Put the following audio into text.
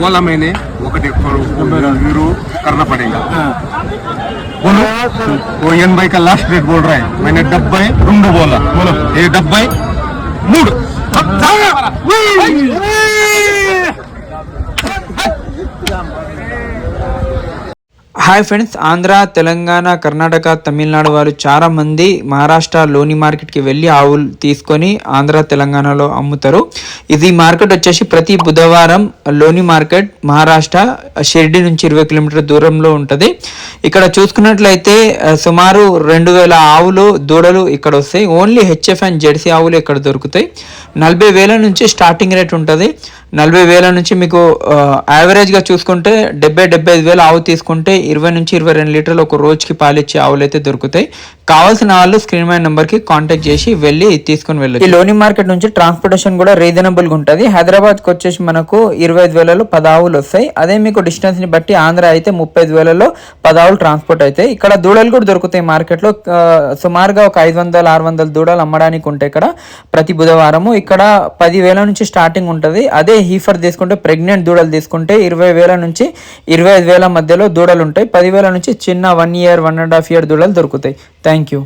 बोला मैंने ఒకటి वीरू करना पड़ेगा बोलो वो एनबाई का लास्ट रेट बोल रहा है मैंने डब्बे रुंडू बोला बोलो ये डब्बे मूड హాయ్ ఫ్రెండ్స్ ఆంధ్ర తెలంగాణ కర్ణాటక తమిళనాడు వారు చాలా మంది మహారాష్ట్ర లోని మార్కెట్కి వెళ్ళి ఆవులు తీసుకొని ఆంధ్ర తెలంగాణలో అమ్ముతారు. ఇది మార్కెట్ వచ్చేసి ప్రతి బుధవారం లోని మార్కెట్ మహారాష్ట్ర షిర్డి నుంచి ఇరవై కిలోమీటర్ దూరంలో ఉంటుంది. ఇక్కడ చూసుకున్నట్లయితే సుమారు రెండు వేల ఆవులు దూడలు ఇక్కడ వస్తాయి. ఓన్లీ హెచ్ఎఫ్ అండ్ జెర్సీ ఆవులు ఇక్కడ దొరుకుతాయి. నలభై వేల నుంచి స్టార్టింగ్ రేట్ ఉంటుంది. నలభై వేల నుంచి మీకు యావరేజ్గా చూసుకుంటే డెబ్బై డెబ్బై ఐదు వేలు ఆవు తీసుకుంటే ఇరవై నుంచి ఇరవై రెండు లీటర్లు ఒక రోజుకి పాలిచ్చే ఆవులు అయితే దొరుకుతాయి. కావాల్సిన వాళ్ళు స్క్రీన్ మైన నెంబర్కి కాంటాక్ట్ చేసి వెళ్ళి తీసుకుని వెళ్ళి ఈ లోని మార్కెట్ నుంచి ట్రాన్స్పోర్టేషన్ కూడా రీజనబుల్గా ఉంటుంది. హైదరాబాద్కి వచ్చేసి మనకు ఇరవై ఐదు వేలలో పదావులు ఆవులు వస్తాయి. అదే మీకు డిస్టెన్స్ని బట్టి ఆంధ్ర అయితే ముప్పై ఐదు వేలలో పదావులు ఆవులు ట్రాన్స్పోర్ట్ అవుతాయి. ఇక్కడ దూడలు కూడా దొరుకుతాయి మార్కెట్లో. సుమారుగా ఒక ఐదు వందల ఆరు వందల దూడలు అమ్మడానికి ఉంటాయి ఇక్కడ ప్రతి బుధవారము. ఇక్కడ పదివేల నుంచి స్టార్టింగ్ ఉంటుంది. అదే హీఫర్ తీసుకుంటే ప్రెగ్నెంట్ దూడలు తీసుకుంటే ఇరవై వేల నుంచి ఇరవై ఐదు వేల మధ్యలో దూడలు ఉంటాయి పదివేల నుంచి చిన్న one year one and half year దూడలు దొరుకుతాయి. Thank you.